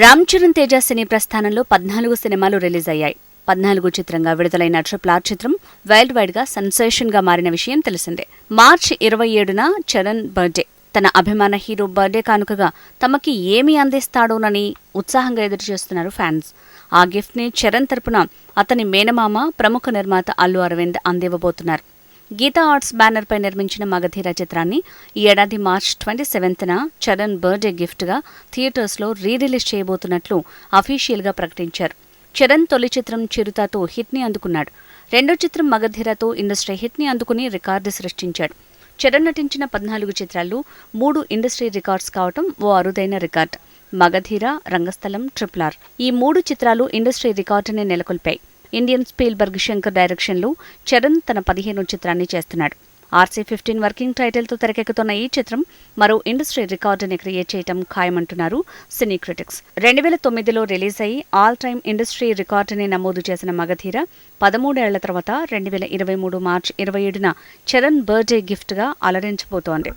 రామ్ చరణ్ తేజ సినీ ప్రస్థానంలో పద్నాలుగు సినిమాలు రిలీజ్ అయ్యాయి పద్నాలుగు చిత్రంగా విడుదలైన ట్రిపుల్ ఆర్ చిత్రం వరల్డ్ వైడ్గా సెన్సేషన్గా మారిన విషయం తెలిసిందే. మార్చి ఇరవై ఏడున చరణ్ బర్త్డే. తన అభిమాన హీరో బర్త్డే కానుకగా తమకి ఏమి అందిస్తాడోనని ఉత్సాహంగా ఎదురుచూస్తున్నారు ఫ్యాన్స్. ఆ గిఫ్ట్ని చరణ్ తరపున అతని మేనమామ ప్రముఖ నిర్మాత అల్లు అరవింద్ అందివ్వబోతున్నారు. గీతా ఆర్ట్స్ బ్యానర్ పై నిర్మించిన మగధీర చిత్రాన్ని ఈ ఏడాది మార్చ్ ట్వంటీ సెవెంత్న చరణ్ బర్త్డే గిఫ్ట్గా థియేటర్స్లో రీ రిలీజ్ చేయబోతున్నట్లు అఫీషియల్గా ప్రకటించారు. చరణ్ తొలి చిత్రం చిరుతతో హిట్ని అందుకున్నాడు. రెండో చిత్రం మగధీరతో ఇండస్ట్రీ హిట్ని అందుకుని రికార్డు సృష్టించాడు. చరణ్ నటించిన పద్నాలుగు చిత్రాల్లో మూడు ఇండస్ట్రీ రికార్డ్స్ కావటం ఓ అరుదైన రికార్డ్. మగధీర రంగస్థలం ట్రిప్లార్ ఈ మూడు చిత్రాలు ఇండస్ట్రీ రికార్డుని నెలకొల్పాయి. ఇండియన్ స్పీల్బర్గ్ శంకర్ డైరెక్షన్లో చరణ్ తన పదిహేను చిత్రాన్ని చేస్తున్నాడు. ఆర్సీ ఫిఫ్టీన్ వర్కింగ్ టైటిల్తో తెరకెక్కుతున్న ఈ చిత్రం మరో ఇండస్ట్రీ రికార్డుని క్రియేట్ చేయటం ఖాయమంటున్నారు సినీ క్రిటిక్స్. రెండు వేల తొమ్మిదిలో రిలీజ్ అయి ఆల్ టైమ్ ఇండస్ట్రీ రికార్డుని నమోదు చేసిన మగధీర పదమూడేళ్ళ తర్వాత రెండు వేల ఇరవై మూడు మార్చి ఇరవై ఏడున చరణ్ బర్త్డే గిఫ్ట్గా అలరించబోతోంది.